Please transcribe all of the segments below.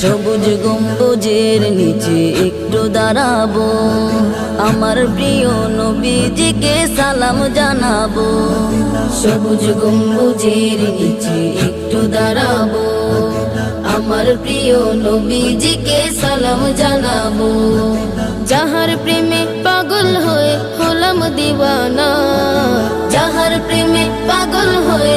সবুজ গম্বুজের নিচে একটু দাঁড়াবো। আমার প্রিয় নবীজিকে সালাম জানাব। সবুজ গম্বুজের নিচে একটু দাঁড়াবো। আমার প্রিয় নবীজিকে সালাম জানাব। যাহার প্রেমে পাগল হয়ে হলাম দিওয়ানা, যাহার প্রেমে পাগল হয়ে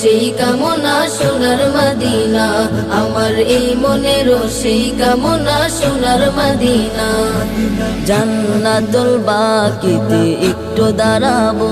সেই কামনা সোনার মদিনা। আমার এই মনের সেই কামনা সোনার মদিনা। জান্নাতুল বাকিতে একটু দাঁড়াবো।